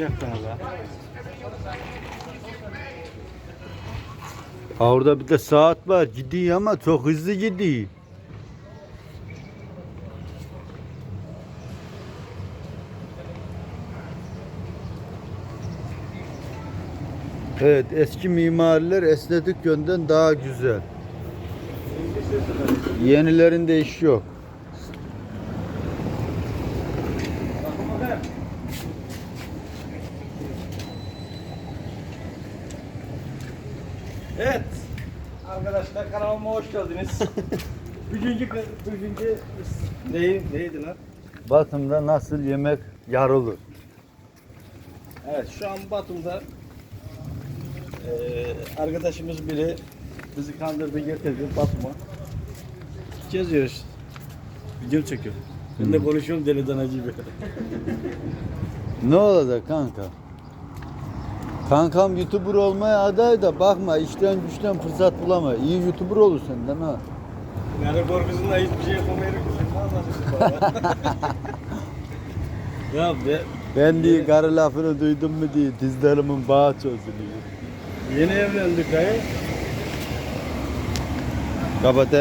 çaktınız ha. Ha orada bir de saat var gidiyor ama çok hızlı gidiyor. Evet eski mimariler estetik yönden daha güzel. Yenilerinde iş yok. Evet. Arkadaşlar kanalıma hoş geldiniz. bugünkü bugünkü neyi neydi lan? Batım'da nasıl yemek yarılır? Evet şu an Batum'da eee arkadaşımız biri bizi kandırdı getirdi Batum'a. Geziyoruz. Video çekiyor. Ben de konuşuyorum deli danacı gibi. Ne olacak kanka? Kankam YouTuber olmaya aday da bakma işten güçten fırsat bulama. İyi YouTuber olur senden ha. Yani korkusundan hiçbir şey yapamayırım. Ya be, Ben diye karı lafını duydum mu diye dizlerimin bağı çözülüyor. yeni evlendik hayır. Kapat